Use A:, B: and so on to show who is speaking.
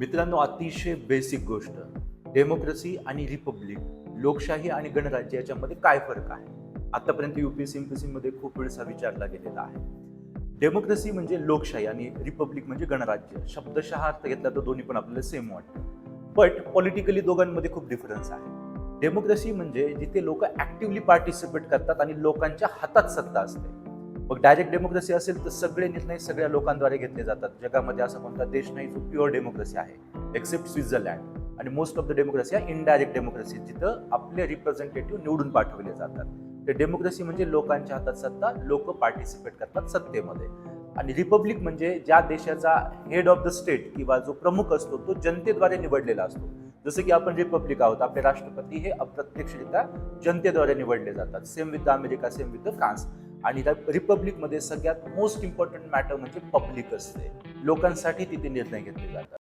A: मित्रांनो अतिशय बेसिक गोष्ट. डेमोक्रेसी आणि रिपब्लिक लोकशाही आणि गणराज्य याच्यामध्ये काय फरक आहे? आतापर्यंत युपीएससी एमपीएससी मध्ये खूप वेळेस विचारला गेलेला आहे. डेमोक्रेसी म्हणजे लोकशाही आणि रिपब्लिक म्हणजे गणराज्य. शब्दशः अर्थ घेतला तर दोन्ही पण आपल्याला सेम वाटतं. बट पॉलिटिकली दोघांमध्ये खूप डिफरन्स आहे. डेमोक्रेसी म्हणजे जिथे लोक ऍक्टिव्हली पार्टिसिपेट करतात आणि लोकांच्या हातात सत्ता असते. मग डायरेक्ट डेमोक्रेसी असेल तर सगळे निर्णय सगळ्या लोकांद्वारे घेतले जातात. जगामध्ये असा कोणता देश नाही जो प्युअर डेमोक्रेसी आहे. एक्सेप्ट स्वित्झर्लँड आणि मोस्ट ऑफ द डेमोक्रेसी आहे इनडायरेक्ट डेमोक्रेसी जिथं आपले रिप्रेझेंटेटिव्ह निवडून पाठवले जातात. तर डेमोक्रेसी म्हणजे लोकांच्या हातात सत्ता लोक पार्टिसिपेट करतात सत्तेमध्ये. आणि रिपब्लिक म्हणजे ज्या देशाचा हेड ऑफ द स्टेट किंवा जो प्रमुख असतो तो जनतेद्वारे निवडलेला असतो. जसं की आपण रिपब्लिक आहोत आपले राष्ट्रपती हे अप्रत्यक्षरित्या जनतेद्वारे निवडले जातात. Same with the America same with the France आणि त्या रिपब्लिकमध्ये सगळ्यात मोस्ट इम्पॉर्टंट मॅटर म्हणजे पब्लिक असते. लोकांसाठी तिथे निर्णय घेतले जातात.